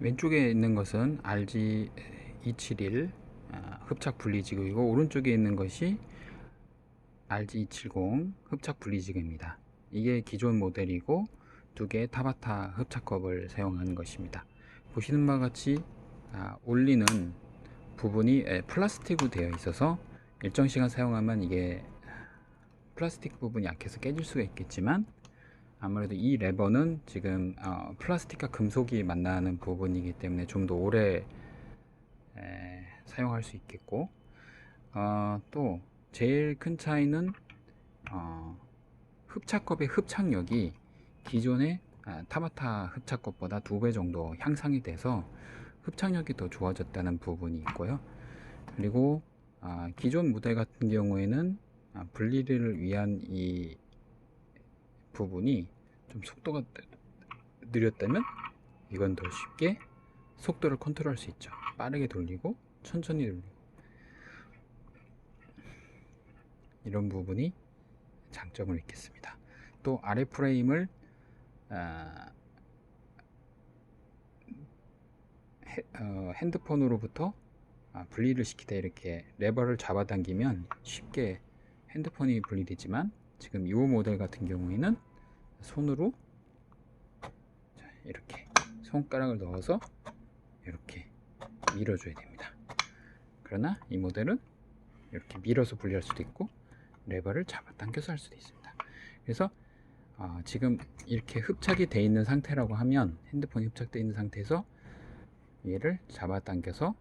왼쪽에 있는 것은 RG271 아, 흡착 분리지구이고 오른쪽에 있는 것이 RG270 흡착 분리지구입니다. 이게 기존 모델이고 두 개의 타바타 흡착컵을 사용하는 것입니다. 보시는 바와 같이 아, 올리는 부분이 에, 플라스틱으로 되어 있어서 일정 시간 사용하면 이게 플라스틱 부분이 약해서 깨질 수가 있겠지만 아무래도 이 레버는 지금 어, 플라스틱과 금속이 만나는 부분이기 때문에 좀 더 오래 에, 사용할 수 있겠고 어, 또 제일 큰 차이는 어, 흡착컵의 흡착력이 기존의 아, 타바타 흡착컵보다 두 배 정도 향상이 돼서 흡착력이 더 좋아졌다는 부분이 있고요. 그리고 아, 기존 모델 같은 경우에는 아, 분리를 위한 이 부분이 좀 속도가 느렸다면 이건 더 쉽게 속도를 컨트롤할 수 있죠. 빠르게 돌리고 천천히 돌리고 이런 부분이 장점을 있겠습니다. 또 아래 프레임을 아, 헤- 어, 핸드폰으로부터 아, 분리를 시키다 이렇게 레버를 잡아당기면 쉽게 핸드폰이 분리되지만 지금 이 모델 같은 경우에는 손으로 자, 이렇게 손가락을 넣어서 이렇게 밀어줘야 됩니다. 그러나 이 모델은 이렇게 밀어서 분리할 수도 있고 레버를 잡아당겨서 할 수도 있습니다. 그래서 어, 지금 이렇게 흡착이 돼 있는 상태라고 하면 핸드폰이 흡착되어 있는 상태에서 얘를 잡아당겨서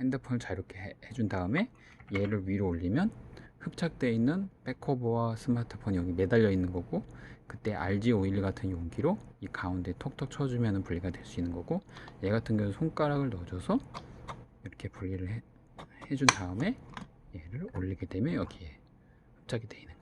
핸드폰을 자유롭게 해- 해준 다음에 얘를 위로 올리면 흡착되어 있는 백커버와 스마트폰이 여기 매달려 있는 거고 그때 RG 오일 같은 용기로 이 가운데 톡톡 쳐주면 분리가 될 수 있는 거고 얘 같은 경우는 손가락을 넣어줘서 이렇게 분리를 해, 해준 다음에 얘를 올리게 되면 여기에 흡착이 되어 있는